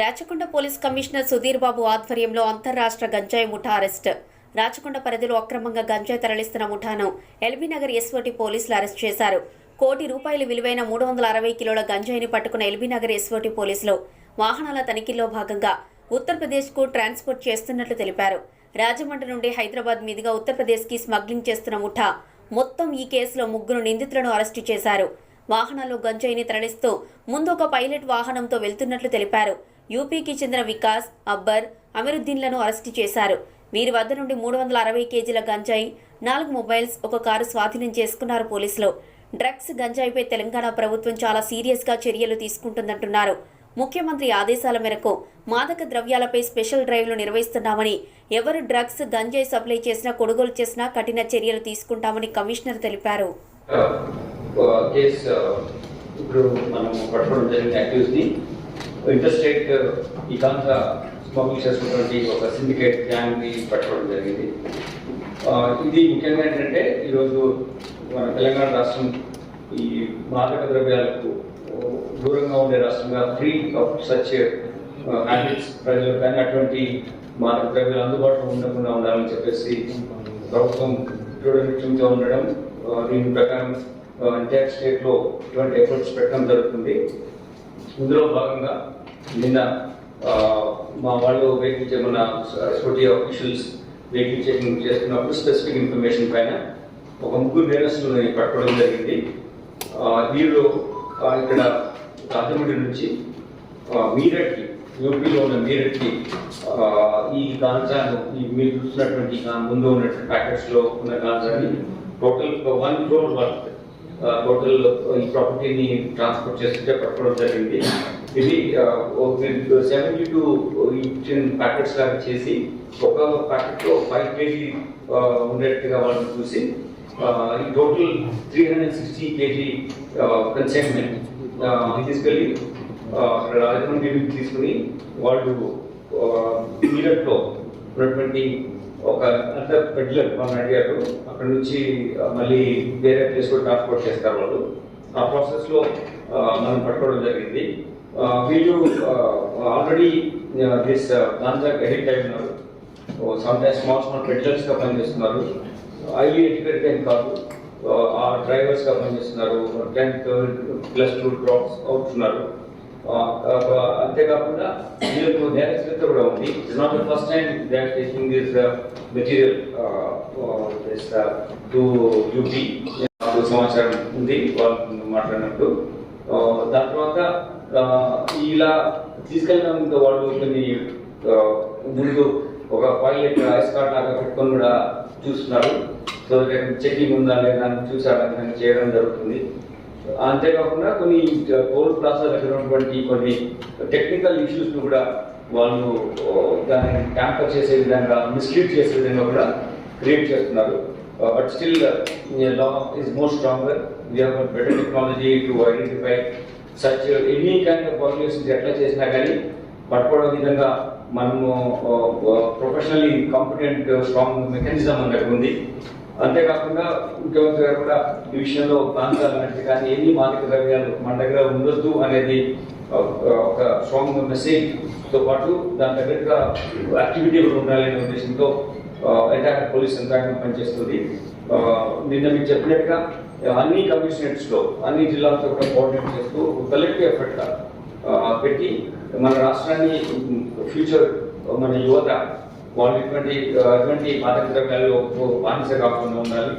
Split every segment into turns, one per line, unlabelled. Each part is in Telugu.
రాచకొండ పోలీస్ కమిషనర్ సుధీర్ బాబు ఆధ్వర్యంలో అంతర్రాష్ట్ర గంజాయి ముఠా అరెస్ట్. రాచకొండ పరిధిలో అక్రమంగా గంజాయి తరలిస్తున్న ముఠాను ఎల్బీనగర్ ఎస్ఓటీ ఎస్ఓటి పోలీసులు అరెస్ట్ చేశారు. కోటి రూపాయల విలువైన మూడు వందల అరవై కిలోల గంజాయిని పట్టుకున్న ఎల్బీనగర్ ఎస్ఓటీ ఎస్ఓటి పోలీసులు వాహనాల తనిఖీలో భాగంగా ఉత్తరప్రదేశ్కు ట్రాన్స్పోర్ట్ చేస్తున్నట్లు తెలిపారు. రాజమండ్రి నుండి హైదరాబాద్ మీదుగా ఉత్తరప్రదేశ్కి స్మగ్లింగ్ చేస్తున్న ముఠా మొత్తం ఈ కేసులో ముగ్గురు నిందితులను అరెస్టు చేశారు. వాహనాల్లో గంజాయిని తరలిస్తూ ముందు ఒక పైలట్ వాహనంతో వెళ్తున్నట్లు తెలిపారు. యూపీకి చెందిన వికాస్ అబ్బర్ అమీరుద్దీన్లను అరెస్టు చేశారు. వీరి వద్ద నుండి మూడు వందల అరవై కేజీల గంజాయి నాలుగు మొబైల్స్ ఒక కారు స్వాధీనం చేసుకున్నారు పోలీసులు. డ్రగ్స్ గంజాయిపై తెలంగాణ ప్రభుత్వం చాలా సీరియస్గా చర్యలు తీసుకుంటుందంటున్నారు. ముఖ్యమంత్రి ఆదేశాల మేరకు మాదక ద్రవ్యాలపై స్పెషల్ డ్రైవ్లు నిర్వహిస్తున్నామని ఎవరు డ్రగ్స్ గంజాయి సప్లై చేసినా కొనుగోలు చేసినా కఠిన చర్యలు తీసుకుంటామని కమిషనర్ తెలిపారు.
ఇప్పుడు మనం పట్టుకోవడం జరిగిన యాక్టివ్స్ని ఇంటర్ స్టేట్ ఈ కాంత స్మగ్లింగ్ చేసుకున్నటువంటి ఒక సిండికేట్ గ్యాంగ్ని పట్టుకోవడం జరిగింది. ఇది ముఖ్యంగా ఏంటంటే ఈరోజు మన తెలంగాణ రాష్ట్రం ఈ మాదక ద్రవ్యాలకు దూరంగా ఉండే రాష్ట్రంగా ఫ్రీ ఆఫ్ సచ్ హ్యాబిట్స్ ప్రజలు కానీ అటువంటి మాదక ద్రవ్యాలు అందుబాటులో ఉండకుండా ఉండాలని చెప్పేసి ప్రభుత్వం చూడనిచ్చుగా ఉండడం దీని ప్రకారం ఎంటైర్ స్టేట్లో ఇటువంటి ఎఫర్ట్స్ పెట్టడం జరుగుతుంది. ఇందులో భాగంగా నిన్న మా వాళ్ళు వెహికల్ మన స్కూటీ ఆఫీషియల్స్ వెహికల్ చెకింగ్ చేస్తున్నప్పుడు స్పెసిఫిక్ ఇన్ఫర్మేషన్ పైన ఒక ముగ్గురు నేరస్తులని పట్టుకోవడం జరిగింది. వీళ్ళు ఇక్కడ రాజమండ్రి నుంచి మీరట్కి యూపీలో ఉన్న మీరట్కి ఈ గాంజాను ఈ మీరు చూసినటువంటి ముందు ఉన్నటువంటి ప్యాకెట్స్లో ఉన్న గాంజాని total one crore worth total ఈ ప్రాపర్టీని ట్రాన్స్పోర్ట్ చేస్తుంటే పట్టుకోవడం జరిగింది. ఇది సెవెంటీ టూ ప్యాకెట్స్ లాగా చేసి ఒక ప్యాకెట్లో ఫైవ్ కేజీ ఉండేట్టుగా వాళ్ళని చూసి ఈ total three hundred sixty KG consignment తీసుకెళ్ళి అక్కడ రాజమండ్రి తీసుకుని వాళ్ళు మీరట్లో ఉన్నటువంటి ఒక అంటే పెడ్లర్ మనం అడిగారు అక్కడ నుంచి మళ్ళీ వేరే ప్లేస్ కూడా ట్రాన్స్పోర్ట్ చేస్తారు వాళ్ళు. ఆ ప్రాసెస్లో మనం పట్టుకోవడం జరిగింది. వీళ్ళు ఆల్రెడీ దిస్ గాంజా ఎడిట్ అయి ఉన్నారు. సమ్ టైమ్స్ స్మాల్ స్మాల్ పెడ్లర్స్గా పనిచేస్తున్నారు. హైలీ ఎడ్యుకేటెడ్ ఏం కాదు. ఆ డ్రైవర్స్గా పనిచేస్తున్నారు. టెన్త్ ప్లస్ టూ డ్రాప్స్ అవుతున్నారు. అంతేకాకుండా వీళ్ళకు నేరస్తులతో కూడా ఉంది. It's not the first time they taking this material to UP నాకు సమాచారం ఉంది వాళ్ళు మాట్లాడినట్టు దాని తర్వాత ఇలా తీసుకెళ్ళిన వాళ్ళు కొన్ని ముందు ఒక ఫైల్ ఐస్ కార్డ్ లాగా పెట్టుకొని కూడా చూస్తున్నారు. సో చెకింగ్ ఉందా లేదా అని చేయడం జరుగుతుంది. అంతేకాకుండా కొన్ని టోల్ ప్లాజా దగ్గర ఉన్నటువంటి కొన్ని టెక్నికల్ ఇష్యూస్ కూడా వాళ్ళు దాన్ని ట్యాంపర్ చేసే విధంగా మిస్లీడ్ చేసే విధంగా కూడా క్రియేట్ చేస్తున్నారు. But still law is more stronger we have better technology to identify such any kind of populations ఎట్లా చేసినా కానీ పట్టుకోవడం విధంగా మనము ప్రొఫెషనల్లీ కాంపిటెంట్ స్ట్రాంగ్ మెకానిజం అన్నట్టు ఉంది. అంతేకాకుండా ముఖ్యమంత్రి గారు కూడా ఈ విషయంలో ప్రాంతాలు అన్నట్టు కానీ ఎన్ని మాలిక ద్రవ్యాలు మన దగ్గర ఉండొద్దు అనేది ఒక స్ట్రాంగ్ మెసేజ్తో పాటు దాని తగ్గట్టుగా యాక్టివిటీ కూడా ఉండాలనే ఉద్దేశంతో ఎంటైర్ పోలీస్ యంత్రాంగం పనిచేస్తుంది. నిన్న మీకు చెప్పినట్టుగా అన్ని కమిషనరేట్స్లో అన్ని జిల్లాలతో కూడా కోఆర్డినేట్ చేస్తూ కలెక్టివ్ ఎఫర్ట్గా పెట్టి మన రాష్ట్రాన్ని ఫ్యూచర్ మన యువత వాళ్ళు ఇటువంటి ఆ, మాదక ద్రవ్యాలు బానిస కాకుండా ఉండాలి.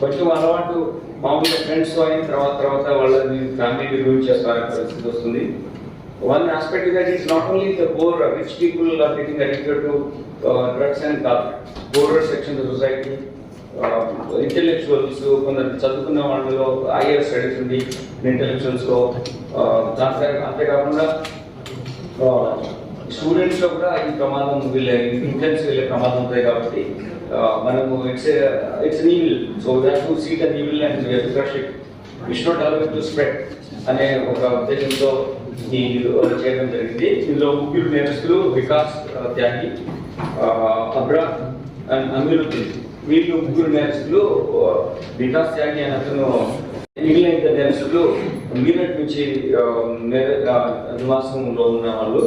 కొంచెం అలవాటు మామూలుగా ఫ్రెండ్స్ అయిన తర్వాత తర్వాత వాళ్ళని ఫ్యామిలీ రూల్ చేస్తారనే పరిస్థితి వస్తుంది. One aspect that is not only the poor rich people are getting addicted to drugs and కాదు సెక్షన్ సొసైటీ ఇంటెలెక్చువల్స్ కొందరు చదువుకున్న వాళ్ళలో ఐఏఎస్ స్టడీస్ ఉంది ఇంటెలెక్చువల్స్లో uh, దాంట్లో అంతేకాకుండా uh, స్టూడెంట్స్లో కూడా ఈ ప్రమాదం వీళ్ళ ఇంటెన్స్ వెళ్ళే ప్రమాదం ఉంటాయి కాబట్టి మనము it's it's evil so that to seat an evil and crush it wish not allow to spread అనే ఒక ఉద్దేశంతో ఈ చేయడం జరిగింది. ఇందులో ముగ్గురు నేరస్తులు వికాస్ త్యాగి అబ్రా అండ్ అమీరుద్దీన్. వీళ్ళు ముగ్గురు నేరస్తులు వికాస్ త్యాగి అని అతను మిగిలిన ఇద్దరు నేరస్తులు మీరట్ నుంచి నివాసంలో ఉన్న వాళ్ళు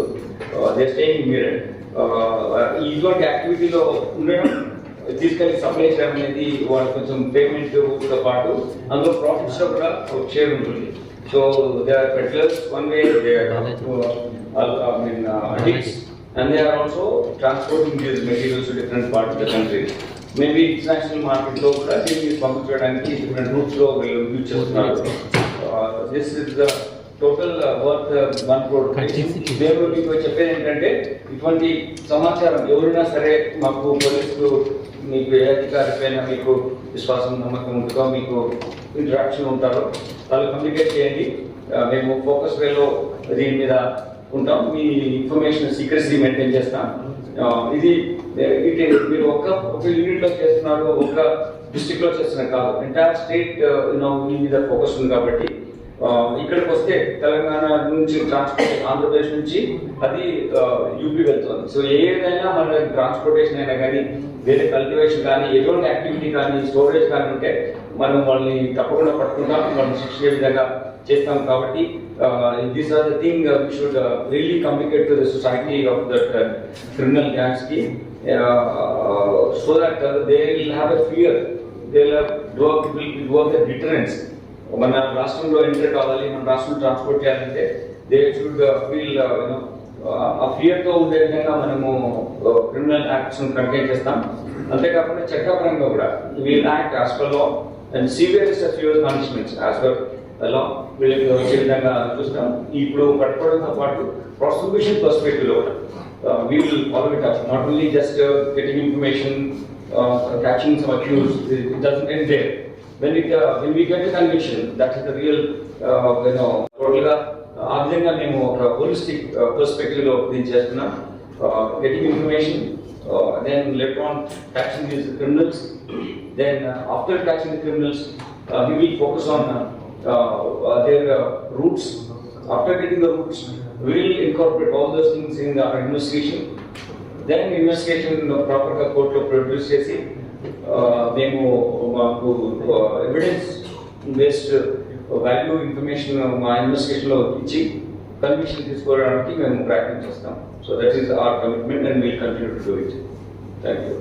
దే స్టేయింగ్ మీరట్. ఇటువంటి యాక్టివిటీలో ఉండడం తీసుకెళ్ళి సప్లై చేయడం అనేది వాళ్ళు కొంచెం పేమెంట్ పాటు అందులో ప్రాఫిట్స్లో కూడా షేర్ ఉంటుంది. So they are peddlers one way they mean addicts and they are also transporting these materials to different parts of the country. Maybe international market లో కూడా దీన్ని పంపించడానికి డిఫరెంట్ రూట్స్లో వీళ్ళు యూజ్ చేస్తున్నారు. This is the total worth one crore దేవుడు మీకు చెప్పేది ఏంటంటే ఇటువంటి సమాచారం ఎవరైనా సరే మాకు పోలీసులు మీకు ఏ అధికారి పైన మీకు విశ్వాసం నమ్మకం ఉంటుందో మీకు ఇంటరాక్షన్ ఉంటారో వాళ్ళు కమ్యూనికేట్ చేయండి. ఆ, మేము ఫోకస్ వేలో దీని మీద ఉంటాం. మీ ఇన్ఫర్మేషన్ సీక్రెసీ మెయింటైన్ చేస్తాం. ఆ, ఇది మీరు ఒక ఒక యూనిట్లో చేస్తున్నారు ఒక డిస్ట్రిక్ట్లో చేస్తున్నారు కాదు. ఎంటైర్ స్టేట్ యూనో మీ మీద ఫోకస్ ఉంది కాబట్టి uh, ఇక్కడికి వస్తే తెలంగాణ నుంచి ట్రాన్స్పోర్ట్ ఆంధ్రప్రదేశ్ నుంచి అది uh, యూపీ వెళ్తుంది. సో ఏదైనా మన ట్రాన్స్పోర్టేషన్ అయినా కానీ వేరే కల్టివేషన్ కానీ ఎటువంటి యాక్టివిటీ కానీ స్టోరేజ్ కానీ ఉంటే మనం వాళ్ళని తప్పకుండా పట్టుకుంటాం వాళ్ళని శిక్షే విధంగా చేస్తాం కాబట్టి this are the thing should really communicate to the society of the criminal గ్యాంగ్స్కి. So that they will have a fear they will will work a deterrence. మన రాష్ట్రంలో ఎంటర్ కావాలి మన రాష్ట్రం ట్రాన్స్పోర్ట్ చేయాలంటే దే షుడ్ ఫీల్ యూనో ఆ ఫియర్తో ఉండే విధంగా మనము క్రిమినల్ యాక్ట్స్ కంటైన్ చేస్తాం. అంతేకాకుండా చట్టపరంగా కూడా we'll act as per law and severe fewer punishments as per law వీళ్ళకి వచ్చే విధంగా చూస్తాం. ఇప్పుడు పట్టుకోవడంతో పాటు ప్రాసిక్యూషన్ పర్స్పెక్టివ్లో కూడా. we will follow it up not only just getting information catching some accused it doesn't end there when it uh, when we get a conviction that is the real uh, you know total గా ఆ విధంగా మేము ఒక హోలిస్టిక్ పర్స్పెక్టివ్ లో దీన్ని చేస్తున్నాం getting information then let on catching these criminals then after catching the criminals we will focus on their roots after getting the roots we will incorporate all those things in our investigation. Then investigation ప్రాపర్గా కోర్టులో ప్రొడ్యూస్ చేసి ఆ, మేము మాకు ఎవిడెన్స్ బేస్డ్ వాల్యూ ఇన్ఫర్మేషన్ మా ఇన్వెస్టిగేషన్లో ఇచ్చి కన్విక్షన్ తీసుకోవడానికి మేము ప్రయత్నం చేస్తాం so that is our commitment and will continue to do it thank you